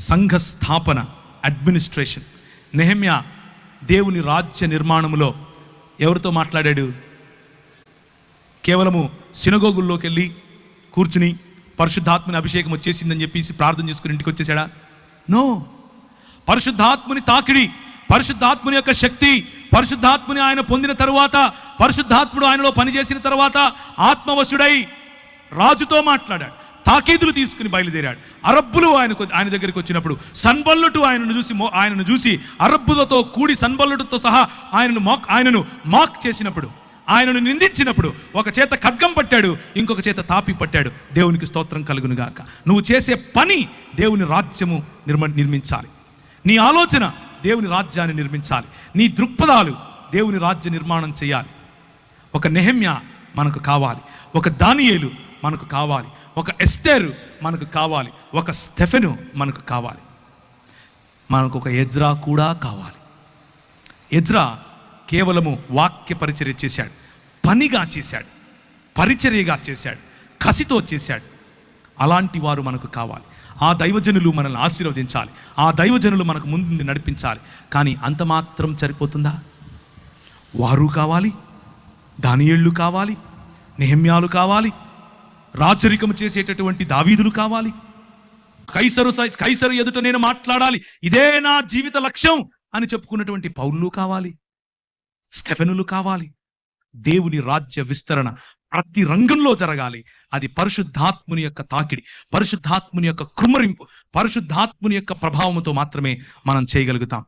సంఘ స్థాపన అడ్మినిస్ట్రేషన్ నెహమ్యా దేవుని రాజ్య నిర్మాణములో ఎవరితో మాట్లాడాడు? కేవలము సినగోగుల్లోకి వెళ్ళి కూర్చుని పరిశుద్ధాత్మని అభిషేకం వచ్చేసిందని చెప్పేసి ప్రార్థన చేసుకుని ఇంటికి వచ్చేసాడా నో. పరిశుద్ధాత్ముని తాకిడి పరిశుద్ధాత్ముని యొక్క శక్తి పరిశుద్ధాత్ముని ఆయన పొందిన తరువాత పరిశుద్ధాత్ముడు ఆయనలో పనిచేసిన తర్వాత ఆత్మవశుడై రాజుతో మాట్లాడాడు. తాకీదులు తీసుకుని బయలుదేరాడు. అరబ్బులు ఆయన ఆయన దగ్గరికి వచ్చినప్పుడు సన్బల్లుటు ఆయనను చూసి మో- ఆయనను చూసి అరబ్బులతో కూడి సన్బల్లుడితో సహా ఆయనను మాక్ ఆయనను మాక్ చేసినప్పుడు ఆయనను నిందించినప్పుడు ఒక చేత ఖడ్గం పట్టాడు ఇంకొక చేత తాపి పట్టాడు. దేవునికి స్తోత్రం కలుగునుగాక. నువ్వు చేసే పని దేవుని రాజ్యము నిర్మ నిర్మించాలి. నీ ఆలోచన దేవుని రాజ్యాన్ని నిర్మించాలి. నీ దృక్పథాలు దేవుని రాజ్య నిర్మాణం చేయాలి. ఒక నెహమ్య మనకు కావాలి. ఒక దానియేలు మనకు కావాలి. ఒక ఎస్తేరు మనకు కావాలి. ఒక స్టెఫెను మనకు కావాలి. మనకు ఒక ఎజ్రా కూడా కావాలి. ఎజ్రా కేవలము వాక్య పరిచర్య చేశాడు. పనిగా చేశాడు. పరిచర్యగా చేశాడు. కసితో చేశాడు. అలాంటి వారు మనకు కావాలి. ఆ దైవజనులు మనల్ని ఆశీర్వదించాలి. ఆ దైవజనులు మనకు ముందు నడిపించాలి. కానీ అంత మాత్రం సరిపోతుందా? వారు కావాలి. దానియేళ్ళు కావాలి. నిహమ్యాలు కావాలి. రాచరికము చేసేటటువంటి దావీదులు కావాలి. కైసరు కైసరు ఎదుట నేను మాట్లాడాలి. ఇదే నా జీవిత లక్ష్యం అని చెప్పుకున్నటువంటి పౌరులు కావాలి. స్టెఫెనులు కావాలి. దేవుని రాజ్య విస్తరణ ప్రతి రంగంలో జరగాలి. అది పరిశుద్ధాత్ముని యొక్క తాకిడి పరిశుద్ధాత్ముని యొక్క కృమరింపు పరిశుద్ధాత్ముని యొక్క ప్రభావంతో మాత్రమే మనం చేయగలుగుతాం.